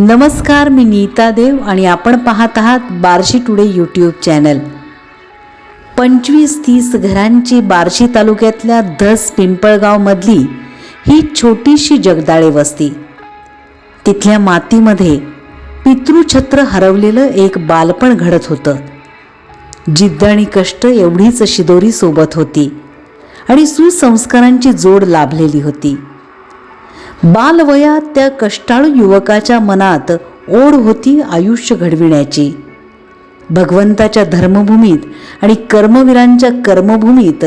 नमस्कार मी नीता देव आणि आपण पाहत आहात बार्शी टुडे यूट्यूब चॅनल. पंचवीस तीस घरांची बार्शी तालुक्यातल्या धस पिंपळगावमधली ही छोटीशी जगदाळे वस्ती. तिथल्या मातीमध्ये पितृछत्र हरवलेलं एक बालपण घडत होतं. जिद्द आणि कष्ट एवढीच शिदोरी सोबत होती आणि सुसंस्कारांची जोड लाभलेली होती. बालवयात त्या कष्टाळू युवकाच्या मनात ओढ होती आयुष्य घडविण्याची. भगवंताच्या धर्मभूमीत आणि कर्मवीरांच्या कर्मभूमीत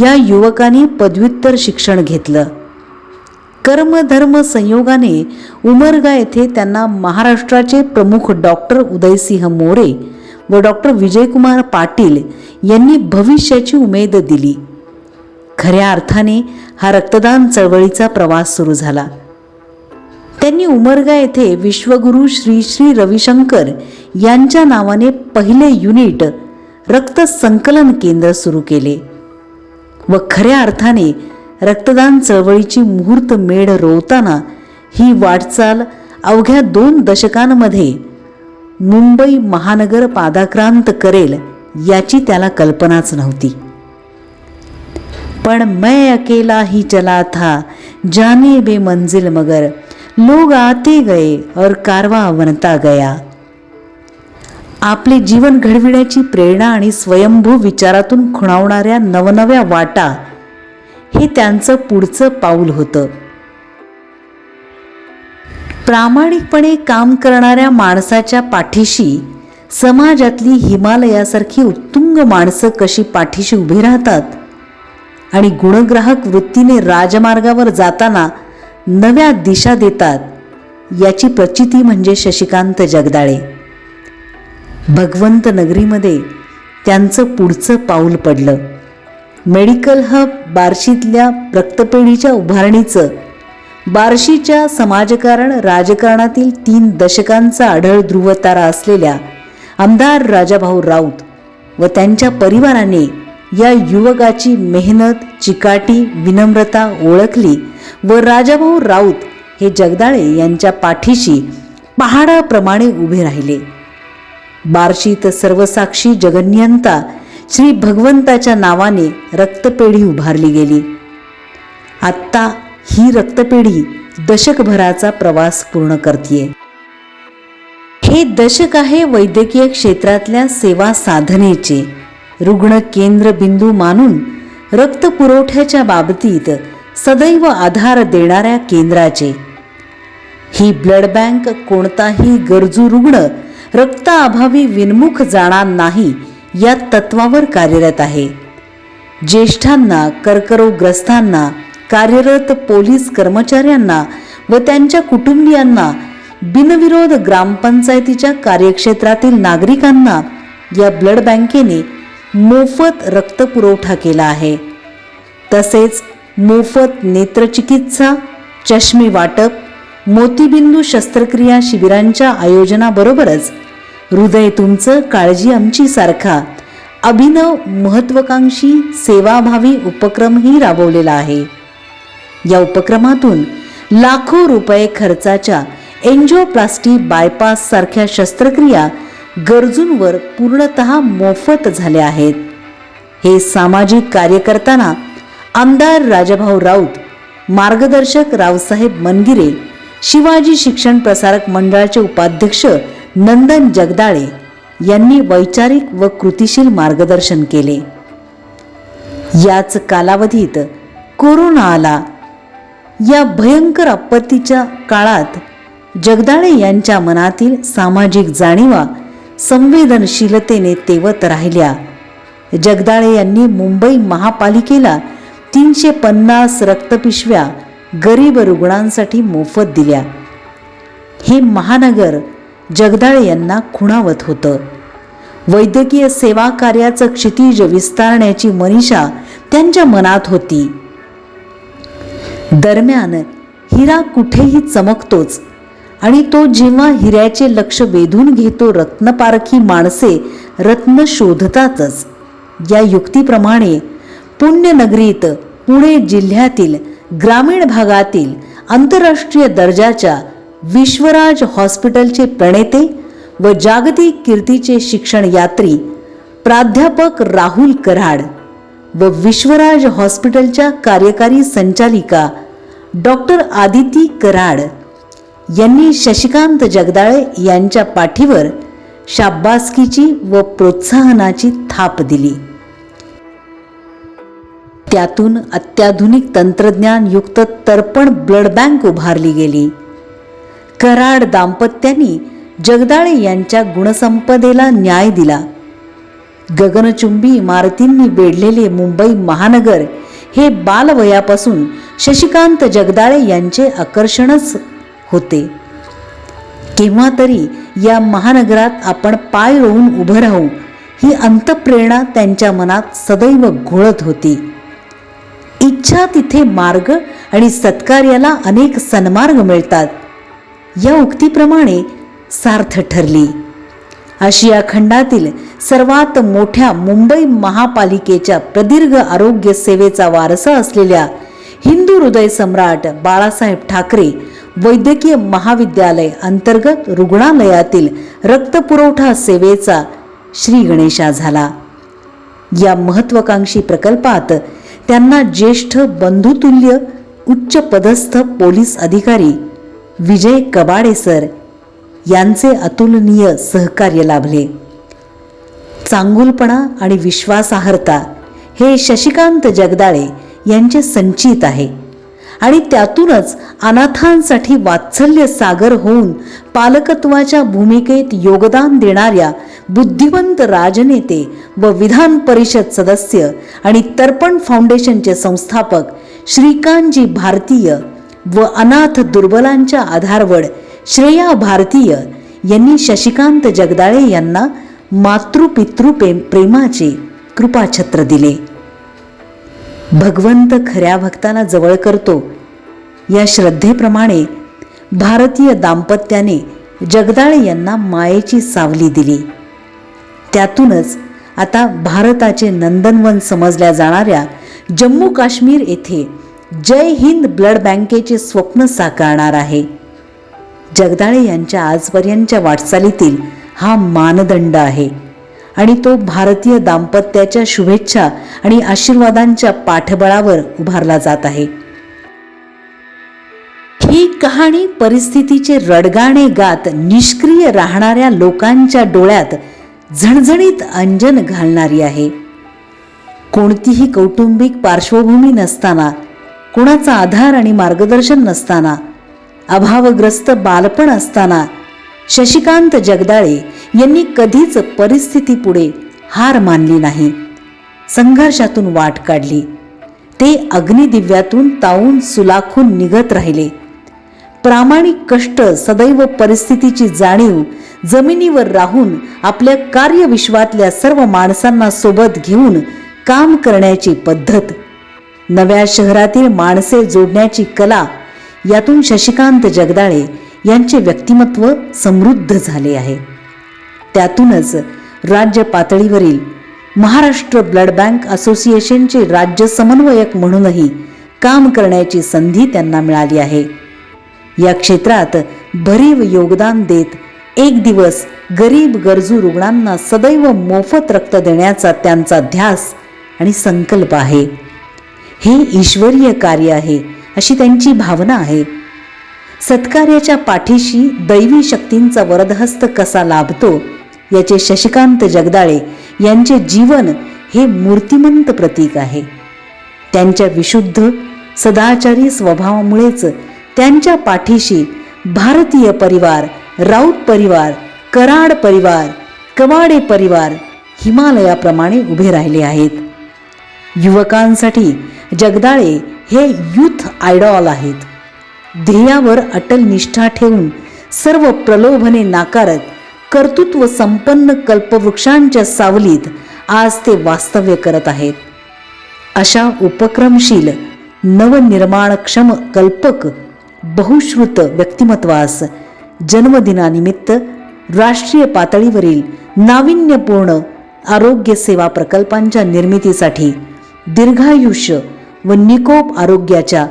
या युवकाने पदव्युत्तर शिक्षण घेतलं. कर्मधर्म संयोगाने उमरगा येथे त्यांना महाराष्ट्राचे प्रमुख डॉक्टर उदयसिंह मोरे व डॉक्टर विजयकुमार पाटील यांनी भविष्याची उमेद दिली. खऱ्या अर्थाने हा रक्तदान चळवळीचा प्रवास सुरू झाला. त्यांनी उमरगा येथे विश्वगुरू श्री श्री रविशंकर यांच्या नावाने पहिले युनिट रक्त संकलन केंद्र सुरू केले व खऱ्या अर्थाने रक्तदान चळवळीची मुहूर्त मेढ रोवताना ही वाटचाल अवघ्या दोन दशकांमध्ये मुंबई महानगर पादाक्रांत करेल याची त्याला कल्पनाच नव्हती. पण मैं अकेला ही चला था जाने बे मंजिल मगर। लोग आते गए और कारवा बनता गया। आपले जीवन घडविण्याची प्रेरणा आणि स्वयंभू विचारातून खुणावणाऱ्या नवनव्या वाटा हे त्यांचं पुढचं पाऊल होतं. प्रामाणिकपणे काम करणाऱ्या माणसाच्या पाठीशी समाजातली हिमालयासारखी उत्तुंग माणसं कशी पाठीशी उभी राहतात? आणि गुणग्राहक वृत्तीने राजमार्गावर जाताना नव्या दिशा देतात. याची प्रचिती म्हणजे शशिकांत जगदाळे. भगवंत नगरीमध्ये त्यांचं पुढचं पाऊल पडलं. मेडिकल हब बार्शीतल्या रक्तपेढीच्या उभारणीचं बार्शीच्या समाजकारण राजकारणातील तीन दशकांचा आढळ ध्रुवतारा असलेल्या आमदार राजाभाऊ राऊत व त्यांच्या परिवाराने या युवकाची मेहनत चिकाटी विनम्रता ओळखली व राजाभाऊ राऊत हे जगदाळे यांच्या पाठीशी पहाडाप्रमाणे उभे राहिले. बार्शीत सर्वसाक्षी जगन्यंता श्री भगवंताच्या नावाने रक्तपेढी उभारली गेली. आत्ता ही रक्तपेढी दशकभराचा प्रवास पूर्ण करते हे दशक आहे वैद्यकीय क्षेत्रातल्या सेवा साधनेचे. रुग्ण केंद्र बिंदू मानून रक्त पुरवठ्याच्या बाबतीत सदैव आधार देणाऱ्या केंद्राचे. ही ब्लड बँक कोणताही गरजू रुग्ण रक्ताअभावी विनमुख जाणार नाही या तत्वावर कार्यरत आहे. ज्येष्ठांना कर्करोगग्रस्तांना कार्यरत पोलीस कर्मचाऱ्यांना व त्यांच्या कुटुंबियांना बिनविरोध ग्रामपंचायतीच्या कार्यक्षेत्रातील नागरिकांना या ब्लड बँकेने मोफत रक्तपुरवठा केला आहे. तसेच मोफत नेत्रचिकित्सा चष्मे वाटप मोतीबिंदू शस्त्रक्रिया शिबिरांच्या आयोजनाबरोबरच हृदय तुमचं काळजी आमची सारखा अभिनव महत्वाकांक्षी सेवाभावी उपक्रमही राबवलेला आहे. या उपक्रमातून लाखो रुपये खर्चाच्या एन्जिओप्लास्टी बायपास सारख्या शस्त्रक्रिया गरजूंवर पूर्णत मोफत झाले आहेत. हे सामाजिक कार्य करताना आमदार राजाभाऊ राऊत मार्गदर्शक रावसाहेब मनगिरे शिवाजी शिक्षण प्रसारक मंडळाचे उपाध्यक्ष नंदन जगदाळे यांनी वैचारिक व कृतिशील मार्गदर्शन केले. याच कालावधीत कोरोना आला. या भयंकर आपत्तीच्या काळात जगदाळे यांच्या मनातील सामाजिक जाणीवा संवेदनशीलतेने तेवत राहिल्या. जगदाळे यांनी मुंबई महापालिकेला तीनशे पन्नास रक्तपिशव्या गरीब रुग्णांसाठी मोफत दिल्या. हे महानगर जगदाळे यांना खुणावत होतं. वैद्यकीय सेवा कार्याचं क्षितिज विस्तारण्याची मनीषा त्यांच्या मनात होती. दरम्यान हिरा कुठेही चमकतोच. आणि तो जेव्हा हिऱ्याचे लक्ष वेधून घेतो रत्नपारखी माणसे रत्न शोधतातच. या युक्तीप्रमाणे पुण्यनगरीत पुणे जिल्ह्यातील ग्रामीण भागातील आंतरराष्ट्रीय दर्जाच्या विश्वराज हॉस्पिटलचे प्रणेते व जागतिक कीर्तीचे शिक्षण यात्री प्राध्यापक राहुल कराड व विश्वराज हॉस्पिटलच्या कार्यकारी संचालिका डॉक्टर आदिती कराड यांनी शशिकांत जगदाळे यांच्या पाठीवर शाब्बासकीची व प्रोत्साहनाची थाप दिली. त्यातून अत्याधुनिक तंत्रज्ञानयुक्त तर्पण ब्लड बँक उभारली गेली. कराड दाम्पत्यांनी जगदाळे यांच्या गुणसंपदेला न्याय दिला. गगनचुंबी इमारतींनी वेढलेले मुंबई महानगर हे बालवयापासून शशिकांत जगदाळे यांचे आकर्षणच होते. केव्हा तरी या महानगरात आपण पाय रोवून उभं राहू ही अंतप्रेरणा त्यांच्या मनात सदैव घोळत होती. इच्छा तिथे मार्ग आणि सत्कार्याला अनेक सन्मार्ग मिळतात. या उक्तीप्रमाणे सार्थ ठरली. आशिया खंडातील सर्वात मोठ्या मुंबई महापालिकेच्या प्रदीर्घ आरोग्य सेवेचा वारसा असलेल्या हिंदू हृदय सम्राट बाळासाहेब ठाकरे वैद्यकीय महाविद्यालय अंतर्गत रुग्णालयातील रक्तपुरवठा सेवेचा श्री गणेशा झाला. या महत्वाकांक्षी प्रकल्पात त्यांना ज्येष्ठ बंधुतुल्य उच्च पदस्थ पोलीस अधिकारी विजय कबाडे सर यांचे अतुलनीय सहकार्य लाभले. चांगुलपणा आणि विश्वासार्हता हे शशिकांत जगदाळे यांचे संचित आहे. आणि त्यातूनच अनाथांसाठी वात्सल्य सागर होऊन पालकत्वाच्या भूमिकेत योगदान देणाऱ्या बुद्धिवंत राजनेते व विधान परिषद सदस्य आणि तर्पण फाउंडेशनचे संस्थापक श्रीकांतजी भारतीय व अनाथ दुर्बलांच्या आधारवड श्रेया भारतीय यांनी शशिकांत जगदाळे यांना मातृपितृ प्रेमाचे कृपाछत्र दिले. भगवंत खऱ्या भक्ताला जवळ करतो. या श्रद्धेप्रमाणे भारतीय दाम्पत्याने जगदाळे यांना मायेची सावली दिली. त्यातूनच आता भारताचे नंदनवन समजल्या जाणाऱ्या जम्मू काश्मीर येथे जय हिंद ब्लड बँकेचे स्वप्न साकारणार आहे. जगदाळे यांच्या आजपर्यंतच्या वाटचालीतील हा मानदंड आहे आणि तो भारतीय दाम्पत्याच्या शुभेच्छा आणि आशीर्वादांच्या पाठबळावर उभारला जात आहे. कहाणी परिस्थितीचे रडगाणे गात निष्क्रिय राहणाऱ्या लोकांच्या डोळ्यात झणझणीत अंजन घालणारी आहे. कोणतीही कौटुंबिक पार्श्वभूमी नसताना कोणाचा आधार आणि मार्गदर्शन नसताना अभावग्रस्त बालपण असताना शशिकांत जगदाळे यांनी कधीच परिस्थितीपुढे हार मानली नाही. संघर्षातून वाट काढली. ते अग्निदिव्यातून तावून सुलाखून निघत राहिले. प्रामाणिक कष्ट सदैव परिस्थितीची जाणीव जमिनीवर राहून आपल्या कार्यविश्वातल्या सर्व माणसांना सोबत घेऊन काम करण्याची पद्धत. नव्या शहरातील माणसे जोडण्याची कला यातून शशिकांत जगदाळे यांचे व्यक्तिमत्व समृद्ध झाले आहे. त्यातूनच राज्य पातळीवरील महाराष्ट्र ब्लड बँक असोसिएशनचे राज्य समन्वयक म्हणूनही काम करण्याची संधी त्यांना मिळाली आहे. या क्षेत्रात भरीव योगदान देत एक दिवस गरीब गरजू रुग्णांना सदैव मोफत रक्त देण्याचा त्यांचा ध्यास आणि संकल्प आहे. हे ईश्वरीय कार्य आहे अशी त्यांची भावना आहे. सत्कार्याच्या पाठीशी दैवी शक्तींचा वरदहस्त कसा लाभतो याचे शशिकांत जगदाळे यांचे जीवन हे मूर्तिमंत प्रतीक आहे. त्यांच्या विशुद्ध सदाचारी स्वभावामुळेच त्यांच्या पाठीशी भारतीय परिवार राऊत परिवार कराड परिवार कवाडे परिवार हिमालयाप्रमाणे उभे राहिले आहेत. युवकांसाठी जगदाळे हे युथ आयडॉल आहेत. ध्येयावर अटल निष्ठा ठेवून सर्व प्रलोभने नाकारत कर्तृत्व संपन्न कल्पवृक्षांच्या सावलीत आज ते वास्तव्य करत आहेत. अशा उपक्रमशील नवनिर्माणक्षम कल्पक बहुश्रुत व्यक्तिमत्वास जन्मदिनानिमित्त राष्ट्रीय पातळीवरील नाविन्यपूर्ण आरोग्य सेवा प्रकल्पांच्या निर्मितीसाठी दीर्घायुष्य व निकोप आरोग्याच्या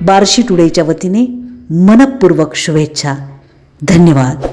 बार्शी टुडेच्या वतीने मनपूर्वक शुभेच्छा. धन्यवाद.